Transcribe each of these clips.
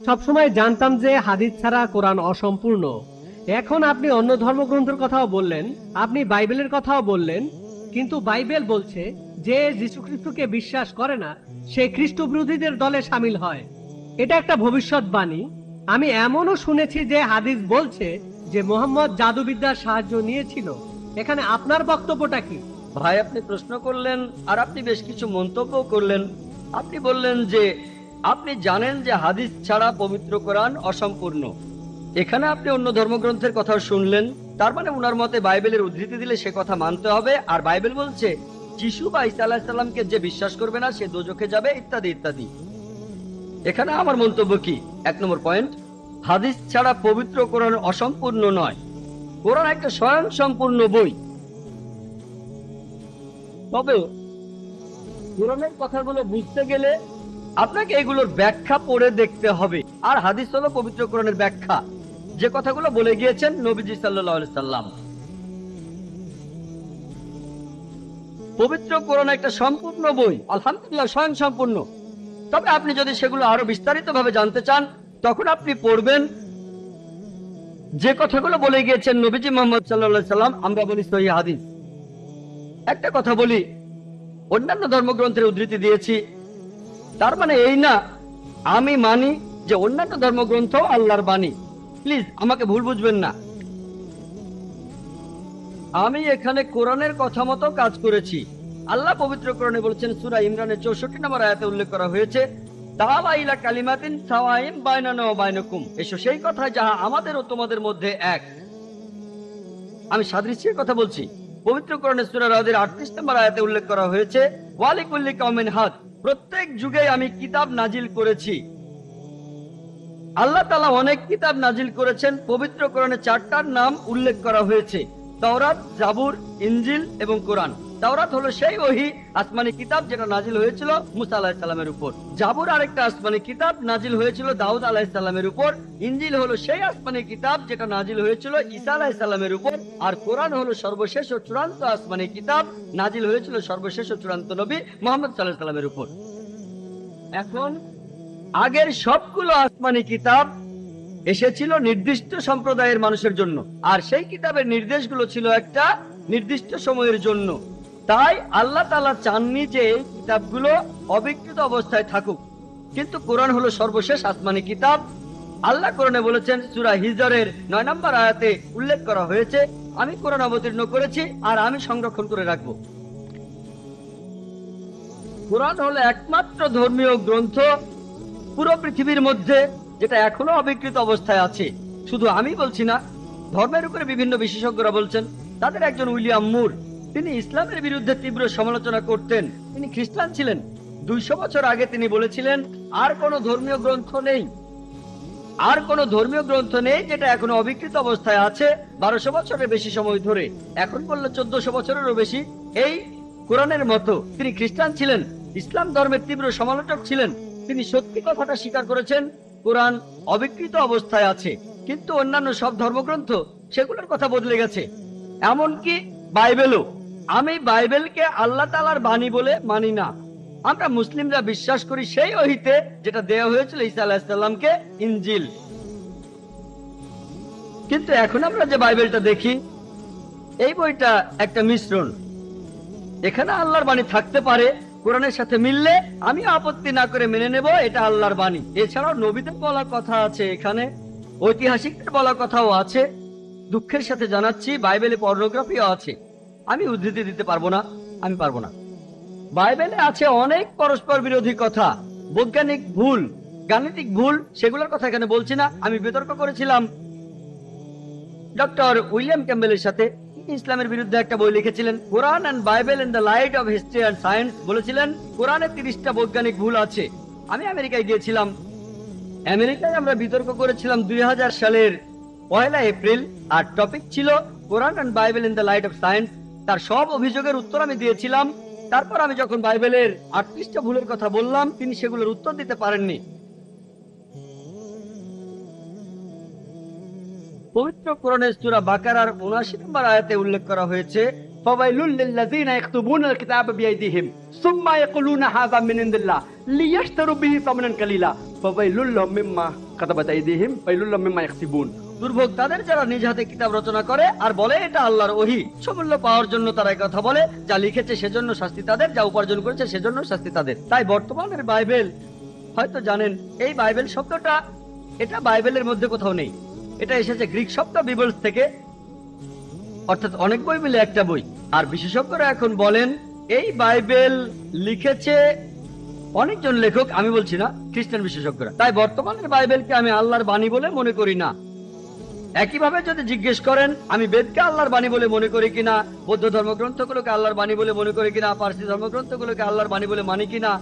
সবসময় জানতাম যে হাদিস ছাড়া কোরআন অসম্পূর্ণ। এখন আপনি অন্য ধর্মগ্রন্থের কথাও বললেন, আপনি বাইবেলের কথাও বললেন, কিন্তু বাইবেল বলছে যে যীশুখ্রিস্টকে বিশ্বাস করে না, সে খ্রিস্ট বিরোধীদের দলে সামিল হয়। এটা একটা ভবিষ্যৎবাণী আমি এমনও শুনেছি যে হাদিস বলছে যে মোহাম্মদ জাদুবিদ্যার সাহায্য নিয়েছিল। এখানে আপনার বক্তব্যটা কি? ভাই, আপনি প্রশ্ন করলেন আর আপনি বেশ কিছু মন্তব্য করলেন। আপনি বললেন যে আপনি জানেন যে হাদিস ছাড়া পবিত্র কোরআন অসম্পূর্ণ। এখানে আপনি অন্য ধর্মগ্রন্থের কথা শুনলেন। তার মানে উনার মতে বাইবেলের উদ্ধৃতি দিলে সে কথা মানতে হবে। আর বাইবেল বলছে, যিশু বা ইসা আলাহিসাল্লামকে যে বিশ্বাস করবে না, সে দোজখে যাবে, ইত্যাদি ইত্যাদি। এখানে আমার মন্তব্য কি? এক নম্বর পয়েন্ট, হাদিস ছাড়া পবিত্র কোরআন অসম্পূর্ণ নয়। কোরআন একটা স্বয়ং সম্পূর্ণ বই। তবে কোরআনের কথাগুলো বুঝতে গেলে আপনাকে এগুলোর ব্যাখ্যা পড়ে দেখতে হবে। আর হাদিস হলো পবিত্র কোরআনের ব্যাখ্যা। যে কথাগুলো বলে গিয়েছেন নবীজি সাল্লাহ সাল্লাম। পবিত্র কোরআন একটা সম্পূর্ণ বই। আলহামদুলিল্লাহ, স্বয়ং সম্পূর্ণ। তবে আপনি যদি সেগুলো আরও বিস্তারিত ভাবে জানতে চান, তখন আপনি পড়বেন, যে কথাগুলো বলে গিয়েছেন নবীজি মোহাম্মদ সাল্লাহ সাল্লাম, আমরা বলি সহি হাদিস। একটা কথা বলি, অন্যান্য ধর্মগ্রন্থের উদ্ধৃতি দিয়েছি। তার মানে এই না, আমি মানি যে অন্যান্য ধর্মগ্রন্থ আল্লাহর বাণী। প্লিজ, আমাকে ভুল বুঝবেন না। আমি এখানে কোরআনের কথা মতো কাজ করেছি। আল্লাহ পবিত্র কোরআনে বলেছেন, সুরা ইমরানের চৌষট্টি নম্বর আয়াতে উল্লেখ করা হয়েছে ইলা কালিমাতিন ওয়া এসো সেই কথা যাহা আমাদের ও তোমাদের মধ্যে এক। আমি সাদৃশ্যের কথা বলছি। পবিত্র কোরআনের সূরা রাদের 38 নম্বর আয়াতে উল্লেখ করা হয়েছে হাত প্রত্যেক যুগে আমি কিতাব নাজিল করেছি। আল্লাহ তালা অনেক কিতাব নাজিল করেছেন পবিত্র কোরআনে চারটার নাম উল্লেখ করা হয়েছে, তাওরাত, জাবুর ইঞ্জিল এবং কোরআন। তাওরাত হলো সেই ওহি আসমানি কিতাব যেটা নাজিল হয়েছিল মুসা সালামের উপর। জাবুর আরেকটা আসমানি কিতাব নাজিল হয়েছিল দাউদ সালামের উপর। ইনজিল হলো সেই আসমানি কিতাব যেটা নাজিল হয়েছিল ঈসা সালামের উপর। আর কোরআন হলো সর্বশেষ ও চূড়ান্ত আসমানি কিতাব নাজিল হয়েছিল সর্বশেষ ও চূড়ান্ত নবী মোহাম্মদ সাল্লাহ সাল্লামের উপর। এখন আগের সবগুলো আসমানি কিতাব এসেছিল নির্দিষ্ট সম্প্রদায়ের মানুষের জন্য। আর সেই কিতাবের নির্দেশগুলো ছিল একটা নির্দিষ্ট সময়ের জন্য। তাই আল্লাহ তালা চাননি যে কিতাবগুলো অবিকৃত অবস্থায় থাকুক। কিন্তু কোরআন হলো সর্বশেষ আসমানি কিতাব। আল্লাহ কোরআনে বলেছেন, সুরা হিজরের নয় নম্বর আয়াতে উল্লেখ করা হয়েছে, আমি কোরআন অবতীর্ণ করেছি আর আমি সংরক্ষণ করে রাখব। কোরআন হলো একমাত্র ধর্মীয় গ্রন্থ পুরো পৃথিবীর মধ্যে যেটা এখনও অবিকৃত অবস্থায় আছে। শুধু আমি বলছি না, ধর্মের উপরে বিভিন্ন বিশেষজ্ঞরা বলছেন, তাদের একজন উইলিয়াম মুর। তিনি ইসলামের বিরুদ্ধে তীব্র সমালোচনা করতেন। তিনি খ্রিস্টান ছিলেন। দুইশো বছর আগে তিনি বলেছিলেন, আর কোনো ধর্মীয় গ্রন্থ নেই। আর কোন ধর্মীয় গ্রন্থ নেই যেটা এখনও অবিকৃত অবস্থায় আছে বারোশো বছরের বেশি সময় ধরে। এখন বললে চোদ্দশো বছরেরও বেশি। এই কোরআনের মতো তিনি খ্রিস্টান ছিলেন, ইসলাম ধর্মের তীব্র সমালোচক ছিলেন। তিনি সত্যি কথাটা স্বীকার করেছেন, কোরআন অবিকৃত অবস্থায় আছে। কিন্তু অন্যান্য সব ধর্মগ্রন্থ সেগুলোর কথা বদলে গেছে। এমনকি বাইবেলও। আমি বাইবেলকে আল্লাহ তালার বাণী বলে মানি না। আমরা মুসলিমরা বিশ্বাস করি সেই ওহিতে যেটা দেওয়া হয়েছিল ঈসা আলাহিসাল্লামকে ইনজিল। কিন্তু এখন আমরা যে বাইবেলটা দেখি, এই বইটা একটা মিশ্রণ। এখানে আল্লাহর বাণী থাকতে পারে, কোরআনের সাথে মিললে আমি আপত্তি না করে মেনে নেব, এটা আল্লাহর বাণী। এছাড়াও নবীদের বলা কথা আছে এখানে, ঐতিহাসিকদের বলা কথাও আছে। দুঃখের সাথে জানাচ্ছি, বাইবেলে পর্নোগ্রাফিও আছে। আমি উদ্ধৃতি দিতে পারব না, আমি পারব না। বাইবেলে আছে অনেক পরস্পর বিরোধী কথা, বৈজ্ঞানিক ভুল, গাণিতিক ভুল, সেগুলোর কথা এখানে বলছি না, আমি বিতর্ক করেছিলাম। ডক্টর উইলিয়াম ক্যাম্বেলের সাথে ইসলামের বিরুদ্ধে একটা বই লিখেছিলেন, Quran and Bible in the light of history and science বলেছিলেন, কোরআনে তিরিশটা বৈজ্ঞানিক ভুল আছে। আমি আমেরিকায় গিয়েছিলাম। আমেরিকায় আমরা বিতর্ক করেছিলাম দুই হাজার সালের পয়লা এপ্রিল, আর টপিক ছিল Quran and Bible in the light of science. তার সব অভিযোগের উত্তর আমি দিয়েছিলাম। তারপর আমি যখন বাইবেলের আটত্রিশটা ভুলের কথা বললাম, তিনি সেগুলোর উত্তর দিতে পারেননি। পবিত্র কোরআনের সূরা বাকারার 79 নম্বর আয়াতে উল্লেখ করা হয়েছে তারা দুর্ভোগ তাদের যারা নিজ হাতে কিতাব রচনা করে আর বলে এটা আল্লাহর ওহি। সমূল্য পাওয়ার জন্য তারা কথা বলে, যা লিখেছে সেজন্য শাস্তি তাদের, যা উপার্জন করেছে সেজন্য শাস্তি তাদের। তাই বর্তমানের বাইবেল, হয়তো জানেন, এই বাইবেল শব্দটা, এটা বাইবেলের মধ্যে কোথাও নেই। এটা এসেছে গ্রিক শব্দ বিবলস থেকে। অর্থাৎ অনেক বই মিলে একটা বই। আর বিশেষজ্ঞরা এখন বলেন, এই বাইবেল লিখেছে অনেকজন লেখক, আমি বলছি না, খ্রিস্টান বিশেষজ্ঞরা। তাই বর্তমানের বাইবেলকে আমি আল্লাহর বাণী বলে মনে করি না। একইভাবে যদি জিজ্ঞেস করেন, আমি বেদকে আল্লাহর বাণী বলে মনে করি কিনা, বৌদ্ধ ধর্মগ্রন্থগুলোকে আল্লাহর বাণী বলে মনে করি কিনা, পার্সি ধর্মগ্রন্থগুলোকে আল্লাহর বাণী বলে মানি কিনা,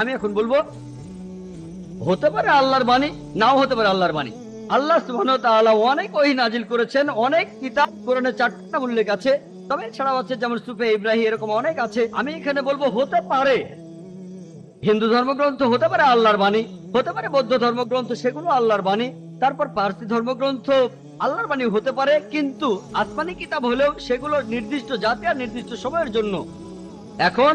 আমি এখন বলব, হতে পারে আল্লাহর বাণী, নাও হতে পারে আল্লাহর বাণী। আল্লাহ অনেক ওহী নাজিল করেছেন, অনেক কিতাব কোরআনে চারটা উল্লেখ আছে, তবে এছাড়াও আছে যেমন সুফে ইব্রাহিম, এরকম অনেক আছে। আমি এখানে বলব, হতে পারে হিন্দু ধর্মগ্রন্থ, হতে পারে আল্লাহর বাণী, হতে পারে বৌদ্ধ ধর্মগ্রন্থ, সেগুলো আল্লাহর বাণী। তারপর পার্সি ধর্মগ্রন্থ আল্লাহর বাণী হতে পারে, কিন্তু আসমানি কিতাব হলেও সেগুলো নির্দিষ্ট জাতি আর নির্দিষ্ট সময়ের জন্য। এখন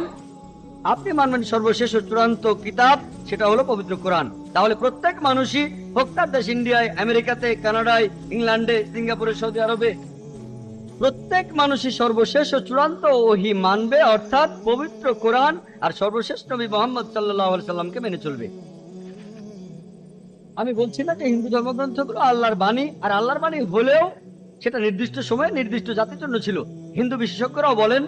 আপনি মানবেন সর্বশেষ চূড়ান্ত কিতাব, সেটা হলো পবিত্র কোরআন। তাহলে প্রত্যেক মানুষই হোক দেশ ইন্ডিয়ায়, আমেরিকাতে, কানাডায়, ইংল্যান্ডে, সিঙ্গাপুরে, সৌদি আরবে, প্রত্যেক মানুষই সর্বশেষ ও চূড়ান্ত ওহি মানবে, অর্থাৎ পবিত্র কোরআন আর সর্বশেষ নবী মোহাম্মদ সাল্লাহ সাল্লামকে মেনে চলবে। আমি বলছি না যে হিন্দু ধর্মগ্রন্থগুলো আল্লাহর বাণী, আর আল্লাহর বাণী হলেও সেটা নির্দিষ্ট সময়ে নির্দিষ্ট জাতির জন্য ছিল। হিন্দু বিশেষজ্ঞরাও বলেন,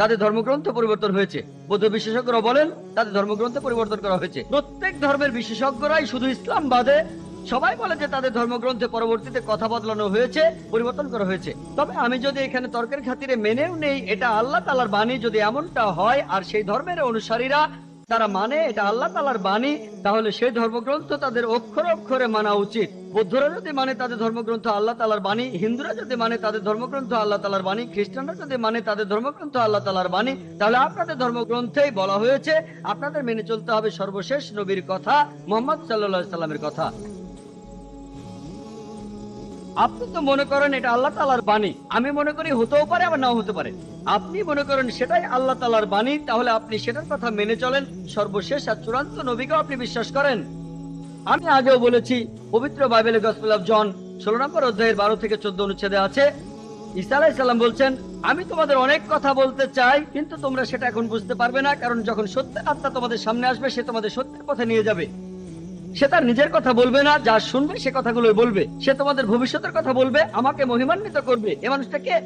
তাদের ধর্মগ্রন্থ পরিবর্তন হয়েছে। বৌদ্ধ বিশেষজ্ঞরাও বলেন, তাদের ধর্মগ্রন্থ পরিবর্তন করা হয়েছে। প্রত্যেক ধর্মের বিশেষজ্ঞরাই শুধু ইসলাম বাদে সবাই বলে যে তাদের ধর্মগ্রন্থে পরবর্তীতে কথা বদলানো হয়েছে, পরিবর্তন করা হয়েছে। তবে আমি যদি এখানে তর্কের খাতিরে মেনেও নেই, এটা আল্লাহ তালার বাণী যদি এমনটা হয়, আর সেই ধর্মের অনুসারীরা তারা মানে এটা আল্লাহ তালার বাণী, তাহলে সেই ধর্মগ্রন্থ তাদের অক্ষরে অক্ষরে মানা উচিত। বৌদ্ধরা যদি মানে তাদের ধর্মগ্রন্থ আল্লাহ তালার বাণী, হিন্দুরা যদি মানে তাদের ধর্মগ্রন্থ আল্লাহ তালার বাণী, খ্রিস্টানরা যদি মানে তাদের ধর্মগ্রন্থ আল্লাহ তালার বাণী, তাহলে আপনাদের ধর্মগ্রন্থেই বলা হয়েছে, আপনাদের মেনে চলতে হবে সর্বশেষ নবীর কথা, মোহাম্মদ সাল্লা সাল্লামের কথা। আপনি তো মনে করেন এটা আল্লাহ তালার বাণী। আমি মনে করি হতেও পারে, আবার নাও হতে পারে। আপনি মনে করেন সেটাই আল্লাহ তালার বাণী, তাহলে আপনি সেটার কথা মেনে চলেন। সর্বশেষ আর চূড়ান্ত নবীকেও আপনি বিশ্বাস করেন। আমি আগেও বলেছি, পবিত্র বাইবেলের গসপেল জন ষোলো নম্বর অধ্যায়ের বারো থেকে চোদ্দ অনুচ্ছেদে আছে। আলাইসাল্লাম বলছেন, আমি তোমাদের অনেক কথা বলতে চাই, কিন্তু তোমরা সেটা এখন বুঝতে পারবে না, কারণ যখন সত্যের আত্মা তোমাদের সামনে আসবে, সে তোমাদের সত্যের পথে নিয়ে যাবে। সে তার নিজের কথা বলবে না, যা শুনবে সে কথাগুলো বলবে। সে তোমাদের ভবিষ্যতের কথা বলবে, আমাকে মহিমান্বিত করবে। এ মানুষটা কে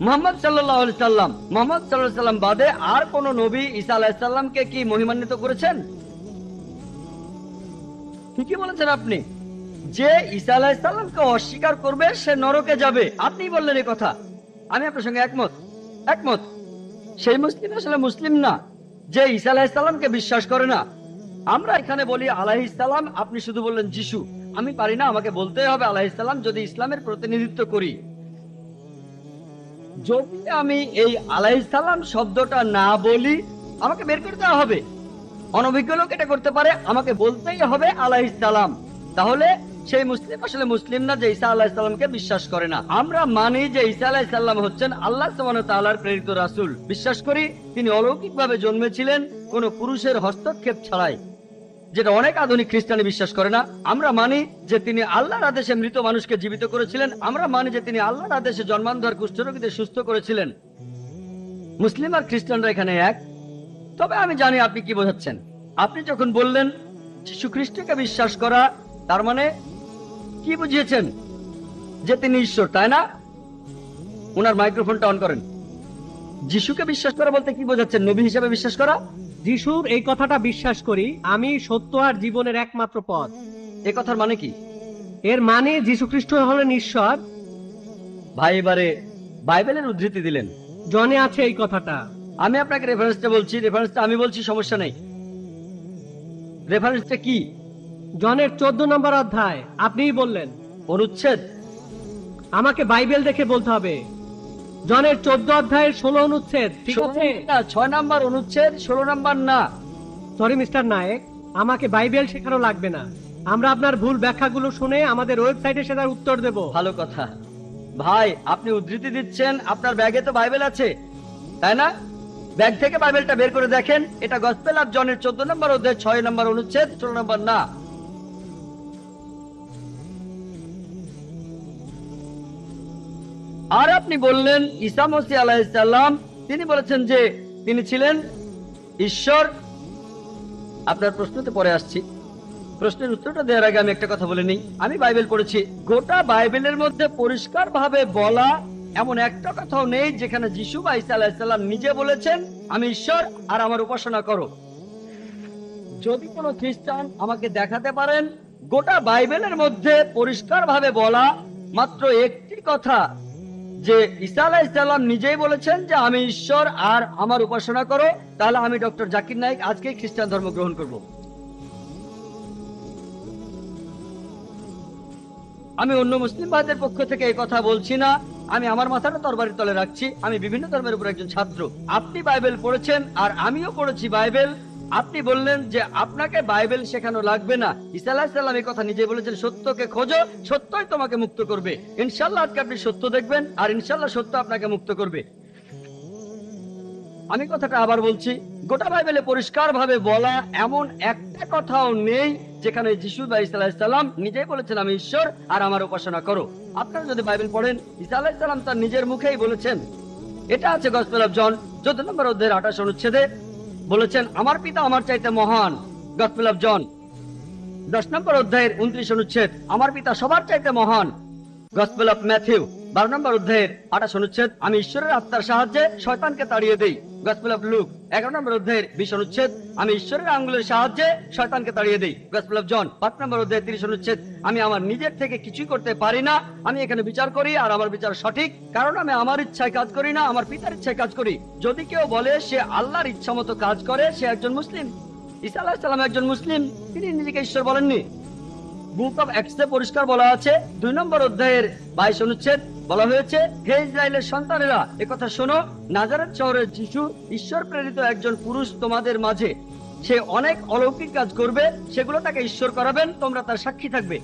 মোহাম্মদ সাল্লাম মোহাম্মদ সাল্লাম বাদে আর কোন নবী আলাহিসাল্লামকে কি মহিমান্বিত করেছেন? ঠিকই বলেছেন আপনি। যে ঈসা আলাহিসাল্লামকে অস্বীকার করবে, সে নরকে যাবে। আপনি বললেন এই কথা। আমি আপনার সঙ্গে একমত। একমত। সেই মুসলিম আসলে মুসলিম না। যে ঈসা আলাহিসাল্লামকে বিশ্বাস করে না। আমরা এখানে বলি আলাহিসাল্লাম আপনি শুধু বললেন যিশু। আমি পারি না, আমাকে বলতে হবে আলাহিসাল্লাম যদি ইসলামের প্রতিনিধিত্ব করি। যদি আমি এই আলাইসালাম শব্দটা না বলি, আমাকে বের করে দেওয়া হবে। অনভিজ্ঞ লোক এটা করতে পারে, আমাকে বলতেই হবে আলাইসালাম তাহলে সেই মুসলিম, আসলে মুসলিম না যে ঈসা আলাহিসাল্লামকে বিশ্বাস করে না। আমরা মানি যে ঈসা আলাহিসাল্লাম হচ্ছেন আল্লাহ তাআলার প্রেরিত রাসুল। বিশ্বাস করি, তিনি অলৌকিকভাবে জন্মেছিলেন, কোনো পুরুষের হস্তক্ষেপ ছাড়াই। যেটা অনেক আধুনিক খ্রিস্টানি বিশ্বাস করে না, আমরা মানি যে তিনি আল্লাহর আদেশে মৃত মানুষকে জীবিত করেছিলেন, আমরা মানি যে তিনি আল্লাহর আদেশে জন্মান্ধর কুষ্ঠরোগীদের সুস্থ করেছিলেন। মুসলিম আর খ্রিস্টানরা এখানে এক। তবে আমি জানি আপনি কি বোঝাচ্ছেন। আপনি যখন বললেন যীশু খ্রিস্টকে বিশ্বাস করা, তার মানে কি বুঝিয়েছেন? যে তিনি ঈশ্বর, তাই না? ওনার মাইক্রোফোনটা অন করেন। যিশুকে বিশ্বাস করা বলতে কি বোঝাচ্ছেন? নবী হিসাবে বিশ্বাস করা? যিশুর এই কথাটা বিশ্বাস করি আমি সত্য আর জীবনের একমাত্র পথ। এ কথার মানে কি? এর মানে যীশু খ্রিস্ট হলেন ঈশ্বর। ভাই এবারে বাইবেলের উদ্ধৃতি দিলেন। জনে আছে এই কথাটা। আমি আপনাকে রেফারেন্সটা বলছি রেফারেন্সটা আমি বলছি সমস্যা নেই। রেফারেন্সটা কি? জনের চোদ্দ নম্বর অধ্যায় আপনিই বললেন। অনুচ্ছেদ? আমাকে বাইবেল দেখে বলতে হবে। জনের চোদ্দ অধ্যায়ের ষোলো অনুচ্ছেদ ঠিক আছে? না ছয় নাম্বার অনুচ্ছেদ ষোলো নাম্বার না। সরি মিস্টার নায়েক আমাকে বাইবেল শেখানো লাগবে না। আমরা আপনার ভুল ব্যাখ্যাগুলো শুনে আমাদের ওয়েবসাইটে সেটার উত্তর দেব। ভালো কথা। ভাই আপনি উদ্ধৃতি দিচ্ছেন আপনার ব্যাগে তো বাইবেল আছে। তাই না? ব্যাগ থেকে বাইবেলটা বের করে দেখেন এটা গসপেল আর জনের চোদ্দ নম্বর অধ্যায় ছয় নম্বর অনুচ্ছেদ ষোলো নম্বর না। আর আপনি বললেন, ঈসা মসি আলাহিসাল্লাম তিনি বলেছেন যে তিনি ছিলেন ঈশ্বর। আপনার প্রশ্নতে পরে আসছি। প্রশ্নের উত্তরটা দেওয়ার আগে আমি একটা কথা বলে নিই। আমি বাইবেল পড়েছি। গোটা বাইবেলের মধ্যে পরিষ্কার ভাবে বলা এমন একটা কথাও নেই যেখানে যিশু বা ঈসা আলাহিসাল্লাম নিজে বলেছেন, আমি ঈশ্বর আর আমার উপাসনা করো। যদি কোনো খ্রিস্টান আমাকে দেখাতে পারেন, গোটা বাইবেলের মধ্যে পরিষ্কার ভাবে বলা মাত্র একটি কথা যে ঈসা আলাইসাল্লাম নিজেই বলেছেন যে আমি ঈশ্বর আর আমার উপাসনা করো, তাহলে আমি ডক্টর জাকির নাইক আজকে খ্রিস্টান ধর্ম গ্রহণ করব। আমি অন্য মুসলিম ভাইদের পক্ষ থেকে এই কথা বলছি না। আমি আমার মাথাটা তরবারি তলে রাখছি। আমি বিভিন্ন ধর্মের উপর একজন ছাত্র। আপনি বাইবেল পড়েছেন আর আমিও পড়েছি বাইবেল। আপনি বললেন যে আপনাকে বাইবেল শেখানো লাগবে না। আলাহিসাল্লাম এই কথা নিজে বলেছেন, সত্যকে খোঁজো, সত্যই তোমাকে মুক্ত করবে। ইনশাল্লাহ আজকে আপনি সত্য দেখবেন, আর ইনশাল্লাহ সত্য আপনাকে মুক্ত করবে। আমি কথাটা আবার বলছি, গোটা বাইবেলে পরিষ্কার ভাবে বলা এমন একটা কথাও নেই, যেখানে যিশু বা ইসা আলাহিসাল্লাম নিজেই বলেছেন, আমি ঈশ্বর, আর আমার উপাসনা করো। আপনারা যদি বাইবেল পড়েন ইসা আলাহিসাল্লাম তার নিজের মুখেই বলেছেন। এটা আছে গসপেল অফ জন, চোদ্দ নম্বর অধ্যায়ের আঠাশ অনুচ্ছেদে বলেছেন, আমার পিতা আমার চাইতে মহান। গসপেল অফ জন দশ নম্বর অধ্যায়ের উনত্রিশ অনুচ্ছেদ, আমার পিতা সবার চাইতে মহান। গসপেল অফ ম্যাথিউ বারো নম্বর অধ্যায়ের আঠাশ অনুচ্ছেদ, আমি ঈশ্বরের আত্মার সাহায্যে শয়তানকে তাড়িয়ে দেই। গসপেল অফ লুক এগারো নম্বর অধ্যায়ের বিশ অনুচ্ছেদ, আমি ঈশ্বরের আঙ্গুলের সাহায্যে শয়তানকে তাড়িয়ে দেই। গসপেল অফ জন পাঁচ নম্বর অধ্যায়ের তিরিশ অনুচ্ছেদ, আমি আমার নিজের থেকে কিছুই করতে পারি না, আমি এখানে বিচার করি আর আমার বিচার সঠিক, কারণ আমি আমার ইচ্ছায় কাজ করি না, আমার পিতার ইচ্ছায় কাজ করি। যদি কেউ বলে সে আল্লাহর ইচ্ছা মতো কাজ করে, সে একজন মুসলিম। ঈসা আলাহ সাল্লাম একজন মুসলিম, তিনি নিজেকে ঈশ্বর বলেননি। বুক অফ এক্সে পরিষ্কার বলা আছে, দুই নম্বর অধ্যায়ের বাইশ অনুচ্ছেদ বলা হয়েছে হে ইসরায়েলের সন্তানেরা, একথা শোনো, নাজারেত শহরের যিশু ঈশ্বর প্রেরিত একজন পুরুষ তোমাদের মাঝে। সে অনেক অলৌকিক কাজ করবে, সেগুলো তাকে ঈশ্বর করাবেন, তোমরা তার সাক্ষী থাকবে।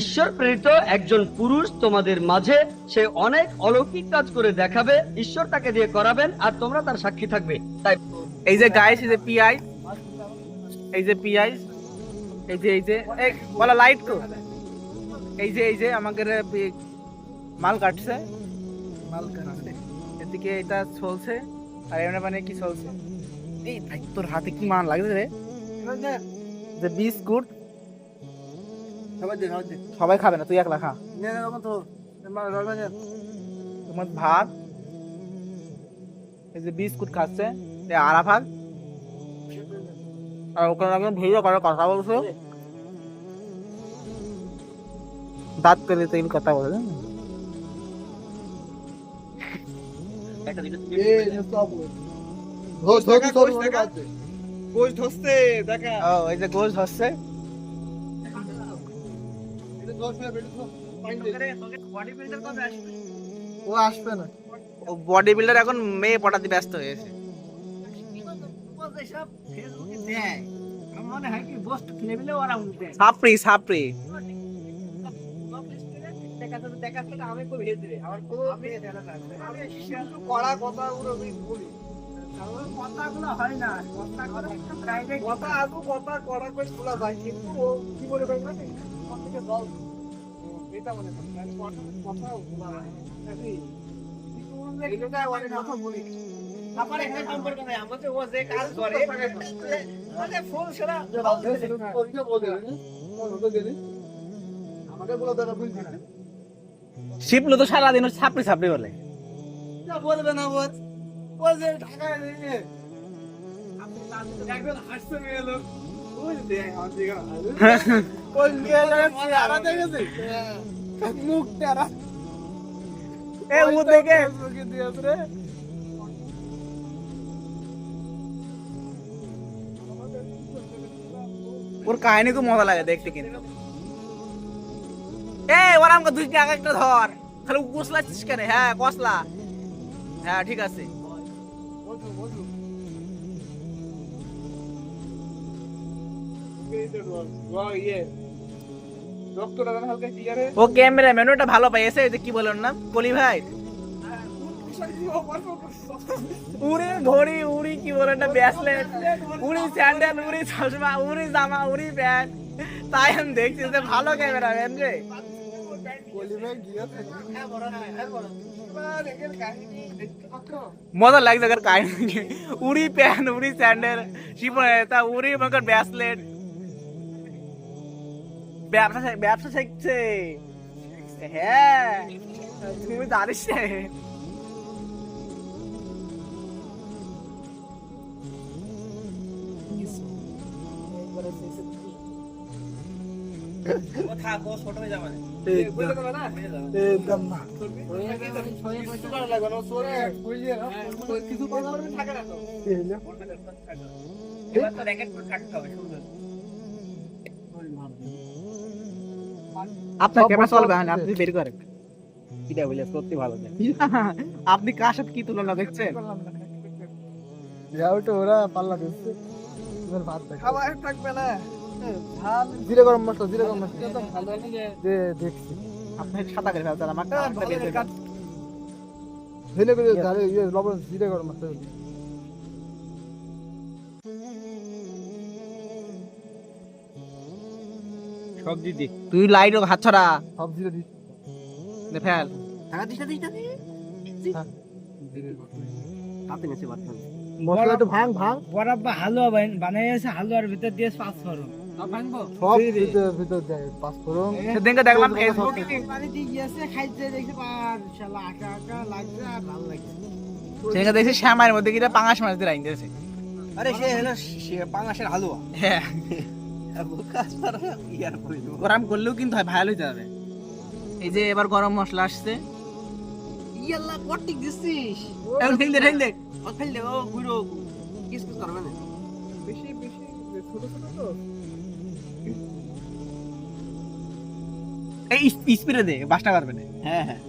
ঈশ্বর প্রেরিত একজন পুরুষ তোমাদের মাঝে, সে অনেক অলৌকিক কাজ করে দেখাবে, ঈশ্বর তাকে দিয়ে করাবেন, আর তোমরা তার সাক্ষী থাকবে। তাই এই যে গাইস এই যে পিআই এই যে পিআই এই যে এই যে বলা লাইট তো এই যে এই যে, আমাদের মাল কাটছে। মাল কাটছে। এদিকে এটা চলছে আর এমনি মানে কি চলছে? এই ভাই তোর হাতে কি মান লাগছে রে? যে বিস্কুট। সবাই খাবে না তুই একলা খা। তোমার ভাত। এই যে বিস্কুট খাচ্ছে এই আরাফাত। আর ওখানে একজন ভিডিও করে কথা বলছো। দাঁত করে তো কথা বলে ও আসবে না ও বডি বিল্ডার এখন মেয়ে পটাতে ব্যস্ত হয়েছে সাপড়ি সাপড়ি। কড়া কথা ওগুলো বলি। কথা আদৌ কথা কড়া করে শোনা যায় কিন্তু ও কি বলে পাই না থেকে দল। এটা মনে কথা কথা শোনা যায় নাকি? কিন্তু এইটা অনেক কথা বলি। আমার এখানে সম্পর্ক নাই আমাদের ও যে কাজ করে মানে ফুল সেরা ওইটা আমাকে বলে দাদা বুঝছি না? শিপলো তো সারাদিন সাপড়ি সাপড়ি বলে বলবে না বল ওর কাহিনী খুব মজা লাগে দেখতে কিন্তু এ ওরা দুই টাকা একটা ধর। কসলাচ্ছিস কেন? হ্যাঁ কসলা হ্যাঁ ঠিক আছে। ও ক্যামেরাম্যান, ওটা ভালো পাই। এসে কি বলেন না কলি ভাই? উড়ি ঘড়ি, উড়ি কি বলে না ব্যাসলেট, উড়ি স্যান্ডেল, উড়ি চশমা, উড়ি জামা, উড়ি প্যান্ট। তাই আমি দেখছি যে ভালো ক্যামেরাম্যান রে। মজা লাগছে কার কাহিনী। উড়ি প্যান্ট, উড়ি স্যান্ডেল শিপনে তা উড়ি মনে ব্যাসলেট। ব্যবসা ব্যবসা শিখছে। হ্যাঁ তুমি জানিস না আপনার ক্যামেরা চলবে না আপনি বের করেন। কিটা বলে সত্যি ভালো আপনি কার সাথে কি তুলনা দেখছেন? ওরা পাল্লা দিচ্ছে। খাবার থাকবে না। জিরে গরম মশলা জিরে গরম মশলা। দেখছি। আপনি সাদা করে ফেলছেন আমার কানটা করে ধনে করে ধারে ইয়ে লবণ জিরে গরম মশলা। সবজি দি। তুই লাইট হাত ছড়া। সব জিরে দিচ্ছি নে ফেল। মশলা একটু ভাঙ ভাঙ। বরাব্বা হালুয়া বান- বানাইছে হালুয়ার ভিতর দিয়ে পাঁচ ফোড়ন। সব ভিতর ভিতর দেয় পাঁচ সেদিনকে দেখলাম ফেসবুকে পানি দিয়ে গিয়েছে খাইতে দেখছে পার শালা আঁকা আঁকা লাগছে আর ভালো লাগছে। সেদিনকে দেখছি শ্যামার মধ্যে কিটা পাঙাশ মাছ দিয়ে আরে সে হলো পাঙাশের হালুয়া। হ্যাঁ। গরম করলেও কিন্তু হয় ভালো হইতে হবে। এই যে এবার গরম মশলা আসছে। ইয়াল্লা কটিক দিছিস। এখন ফেল দে ফেল দে। ও ফেললে ও গুড়ো। কিস কিস করবে না? বেশি বেশি ছোট ছোট তো। এই স্পিরে দে বাসটা পারবে না। হ্যাঁ হ্যাঁ।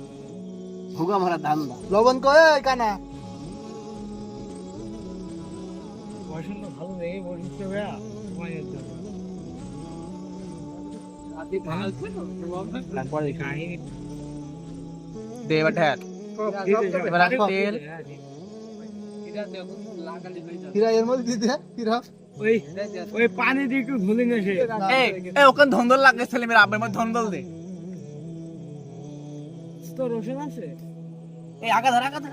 ভুগা মারা ধান্দা লবণ কয়ে কানা পছন্দ ভালো ভাইয়া। দে এবার ঢেল এবার তেল। হিরা এর মধ্যে দিতে হিরা। ওই ওই পানি দিয়ে একটু ধুলে না সে এই ওখানে ধন্দল লাগে ছেলে মেয়ের ধন্দল দে। তো রসুন আছে? এই আগা ধর আগা ধর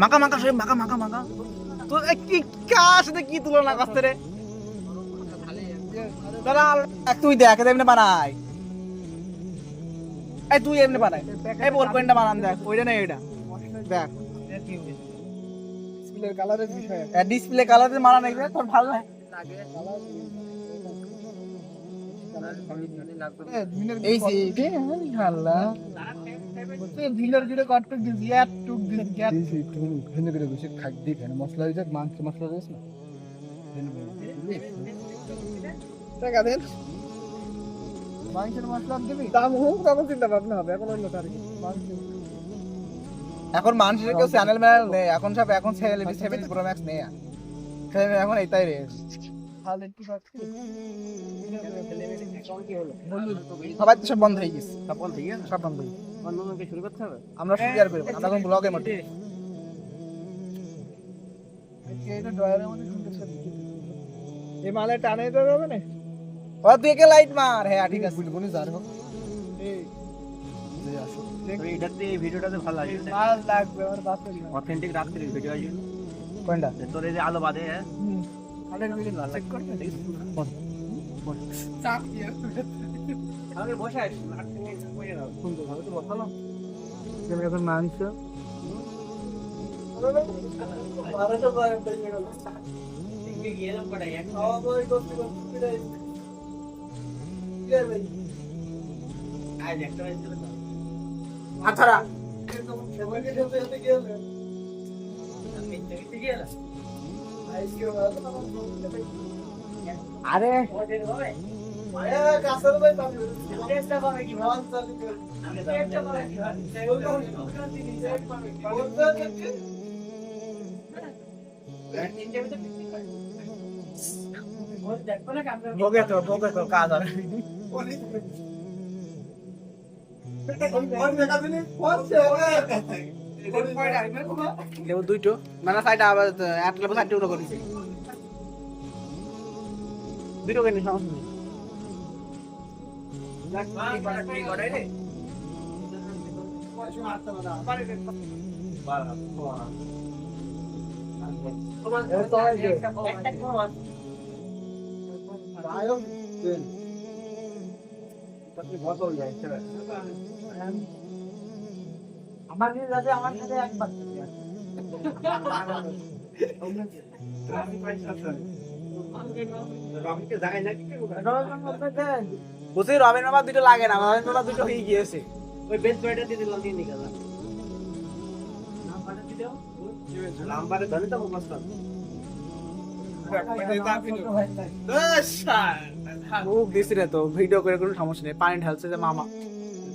মাকা মাকা সব মাকা মাকা মাকা তো কি কার সাথে কি তুলনা করছে রে? দাঁড়া এক তুই দেখ এমনি বানাই এই তুই এমনি বানাই এই বল পয়েন্টটা বানান দেখ ওইটা না এটা দেখ। কালারের বিষয়? ডিসপ্লে কালারে মারা নাই তোর ভালো লাগে। এই যে আল্লাহ। ভিলের গিরে কটক দিস ইয়াত টুক দিস ইয়াত দিস তুমি ভিনে করে বেশি খাক দি কেন মশলা দিতে মাংস মশলা দিস না? টাকা দেন। মাংসের মশলা দিবি? দাম হোক তখন চিন্তা ভাবনা হবে এখন অন্য তারিখ। মাংস এখন মানুষের কেউ চ্যানেল ম্যানেল নেই। এখন সব এখন ছেলে সেভেন প্রো ম্যাক্স নেই আর। এখন এইটাই রে সবাই তো সব বন্ধ হয়ে গেছে। সব বল ঠিক আছে সব বন্ধ হয়ে গেছে। অন্যজনকে শুরু করতে হবে? আমরা শেয়ার করব আমরা এখন ব্লগের মধ্যে। এই মালে টানে দেওয়া যাবে না। ও তুই একে লাইট মার। হ্যাঁ ঠিক আছে। যার হোক। তো এটাতে এই ভিডিওটাতে ভালো লাগে মাল লাগবে আমার বাসে অথেন্টিক রাত্রির ভিডিও আছে কোনটা? তোর এই যে আলো বাদে হ্যাঁ? হালের মিলে চেক করবে? চাপ দিয়ে। আমাকে বসে আছি সুন্দর ভাবে তো বসালো। এখন মাংস আচ্ছা আরে। ভোগে তো ভোগে তো কাজ হবে লেবু দুইটো। মানে সাইড আবার এক লেবু সাইড উঠো করেছি। দুটো কেন সমস্যা নেই আমার কাছে যাতে আমার সাথে একবার বুঝি রবিন মামা দুটো লাগে না রবিন দুটো হয়ে গিয়েছে। ওই বেঞ্চ বয়টা দিয়ে দিলাম দিয়ে নিয়ে নাম্বারে ধরে তো মুখস্থ মুখ দিছি রে তো ভিডিও করে কোনো সমস্যা নেই। পানি ঢালছে যে মামা।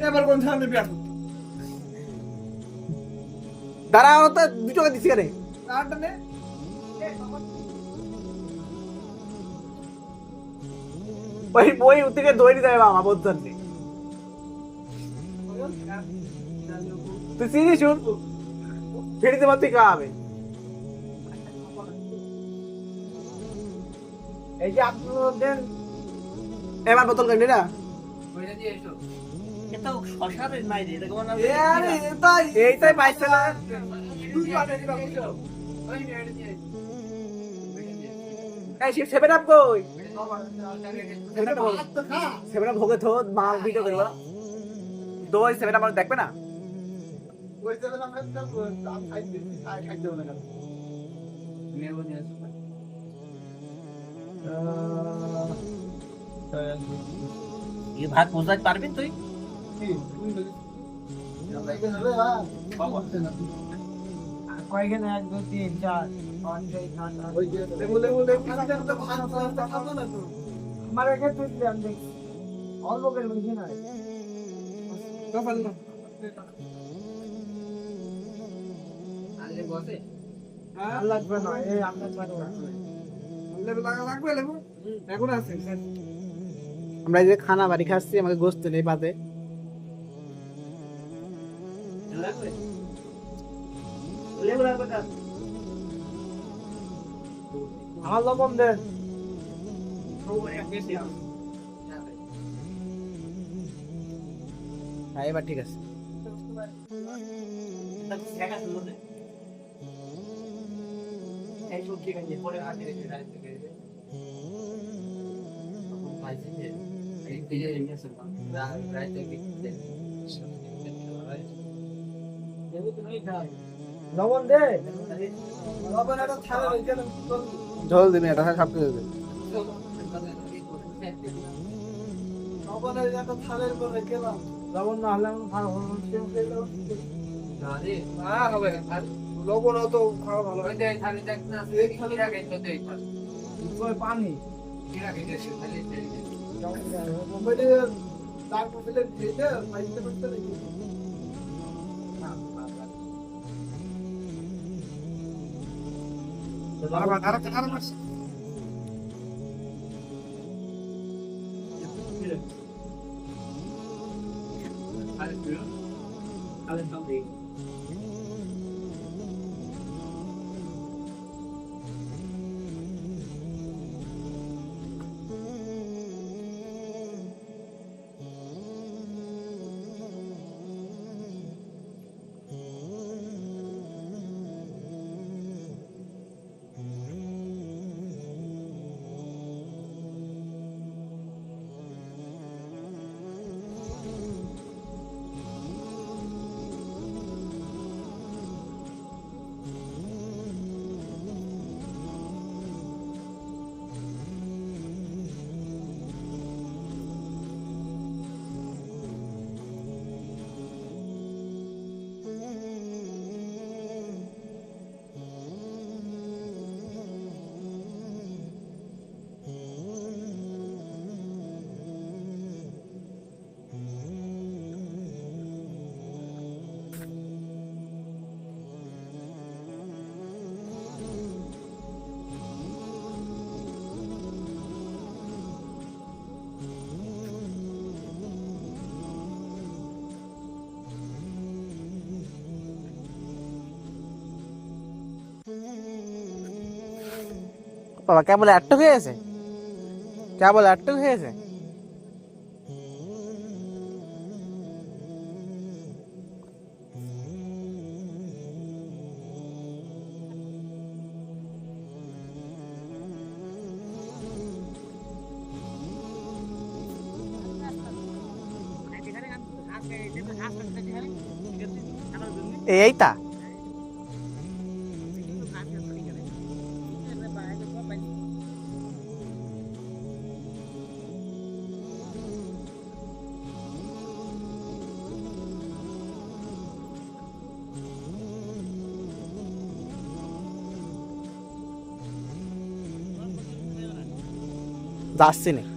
এবার কোন ধানে বিয়া দাঁড়াও তো দুটো দিছি কেন নে। ওই বই থেকে দই দিতে হবে মামা বুঝছেন নি তুই চিনি শুন? ফিরে দেবার তুই খাওয়াবে এই যে আপনি এবার বোতল কাটলি না? এটা শশারের নাই রে এটা কেমন এ আরে তাই এইটাই পাইছে না দুই পানে দিবা বুঝছ এই শিব সেভেন আপ কই? হাত তো খা সেভেন আপ ভোগে থো মা ভিডিও করবা দই সেভেন আপ দেখবে না? ওই খাই ভাত বোঝাতে পারবি তুই? কি তুই লাগে হবে হ্যাঁ কয়খানে এক দুই তিন চার পাঁচ ছয় সাত আট ওই যে বলে বলে খাতে তো ভাত তো খাব না তো আমার একে তুই দিলাম দেখ অল্প করে বেশি না হ্যাঁ লাগবে না এই লাগবে এখন আছে আমরা এই যে খানা বাড়ি খাচ্ছি আমাকে গোস্ত নেই বাদে আমার লবণ দেন। হ্যাঁ এবার ঠিক আছে। লবণ দে লবণ একটা থালা রেখে দেন ঝোল দিবি এটা সব কিছু দিবি লবণের একটা থালের উপর রেখে দাও লবণ না হলে আমার ভালো না হবে লবণ অত খাওয়া ভালো হয় পানি মুম্বাইতে দাগ ফেলে ভেজে Para Mataram, cara, mas. Olha, olha também. বাবা কেবল একটু হয়েছে কেবল একটু হয়েছে যাচ্ছি না